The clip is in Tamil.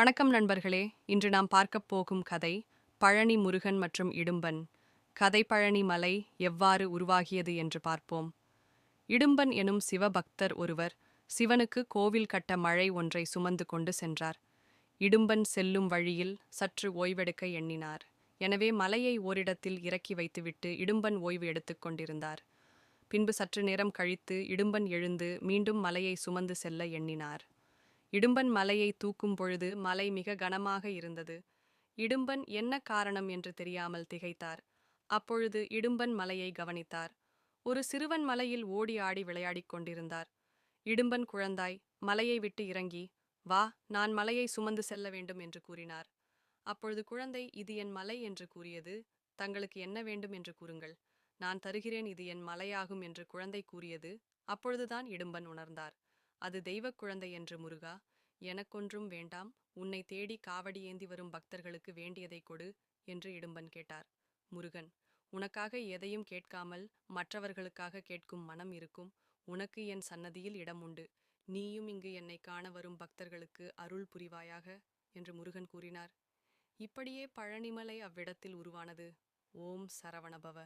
வணக்கம் நண்பர்களே. இன்று நாம் பார்க்கப் போகும் கதை பழனி முருகன் மற்றும் இடும்பன். கதை பழனி மலை எவ்வாறு உருவாகியது என்று பார்ப்போம். இடும்பன் எனும் சிவபக்தர் ஒருவர் சிவனுக்கு கோவில் கட்ட மழை ஒன்றை சுமந்து கொண்டு சென்றார். இடும்பன் செல்லும் வழியில் சற்று ஓய்வெடுக்க எண்ணினார். எனவே மலையை ஓரிடத்தில் இறக்கி வைத்துவிட்டு இடும்பன் ஓய்வு எடுத்துக் கொண்டிருந்தார். பின்பு சற்று நேரம் கழித்து இடும்பன் எழுந்து மீண்டும் மலையை சுமந்து செல்ல எண்ணினார். இடும்பன் மலையை தூக்கும் பொழுது மலை மிக கனமாக இருந்தது. இடும்பன் என்ன காரணம் என்று தெரியாமல் திகைத்தார். அப்பொழுது இடும்பன் மலையை கவனித்தார். ஒரு சிறுவன் மலையில் ஓடி ஆடி விளையாடிக் கொண்டிருந்தார். இடும்பன் குழந்தாய் மலையை விட்டு இறங்கி வா நான் மலையை சுமந்து செல்ல வேண்டும் என்று கூறினார். அப்பொழுது குழந்தை இது என் மலை என்று கூறியது தங்களுக்கு என்ன வேண்டும் என்று கூறுங்கள். நான் தருகிறேன் இது என் மலையாகும் என்று குழந்தை கூறியது அப்பொழுதுதான் இடும்பன் உணர்ந்தார். அது தெய்வக் குழந்தை என்று முருகா எனக்கொன்றும் வேண்டாம் உன்னை தேடி காவடி ஏந்தி வரும் பக்தர்களுக்கு வேண்டியதை கொடு என்று இடும்பன் கேட்டார். முருகன் உனக்காக எதையும் கேட்காமல் மற்றவர்களுக்காக கேட்கும் மனம் இருக்கும் உனக்கு என் சன்னதியில் இடம் உண்டு. நீயும் இங்கு என்னை காண வரும் பக்தர்களுக்கு அருள் புரிவாயாக என்று முருகன் கூறினார். இப்படியே பழனிமலை அவ்விடத்தில் உருவானது. ஓம் சரவணபவ.